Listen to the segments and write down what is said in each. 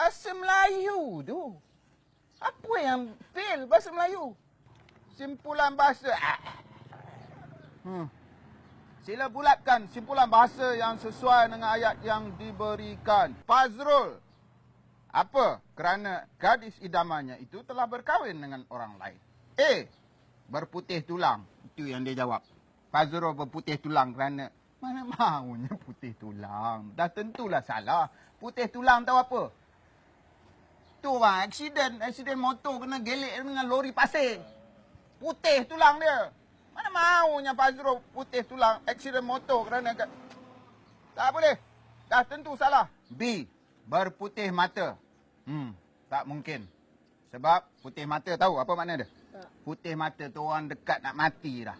Bahasa Melayu tu. Apa yang fail bahasa Melayu? Simpulan bahasa. Ah. Hmm. Sila bulatkan simpulan bahasa yang sesuai dengan ayat yang diberikan. Fazrul. Apa? Kerana gadis idamannya itu telah berkahwin dengan orang lain. A. Berputih tulang. Itu yang dia jawab. Fazrul berputih tulang kerana mana maunya putih tulang. Dah tentulah salah. Putih tulang tahu apa? Tu bang, aksiden. Aksiden motor kena gelek dengan lori pasir. Putih tulang dia. Mana maunya Fazrul putih tulang aksiden motor kerana... kat- Tak boleh. Dah tentu salah. B. Berputih mata. Hmm, tak mungkin. Sebab putih mata tahu apa makna dia? Tak. Putih mata tu orang dekat nak mati dah.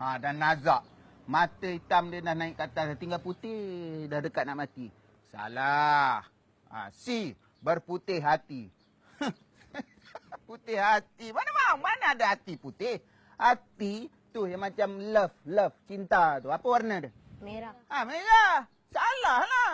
Ha, dan nazak. Mata hitam dia dah naik ke atas, tinggal putih, dah dekat nak mati. Salah. Ha, C. Berputih hati. putih hati. Mana mau? Mana ada hati putih? Hati tu yang macam love, love, cinta tu. Apa warna dia? Merah. Ah, merah. Salah lah.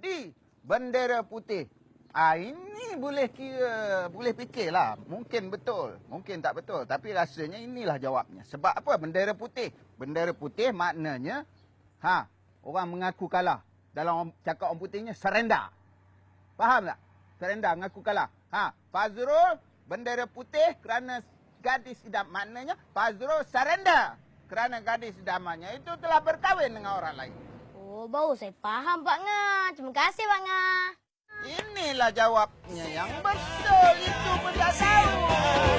D. Bendera putih. Ah, ini boleh kira, boleh fikirlah. Mungkin betul, mungkin tak betul. Tapi rasanya inilah jawabnya. Sebab apa? Bendera putih. Bendera putih maknanya, ha, orang mengaku kalah. Dalam cakap orang putihnya, surrender. Faham tak? Surrender, mengaku kalah. Ha, Fazrul, bendera putih kerana gadis idam. Maknanya, Fazrul surrender. Kerana gadis idamannya itu telah berkahwin dengan orang lain. Oh, baru saya faham Pak Nga. Terima kasih Pak Nga. Inilah jawabnya yang betul. Itu pun tak tahu.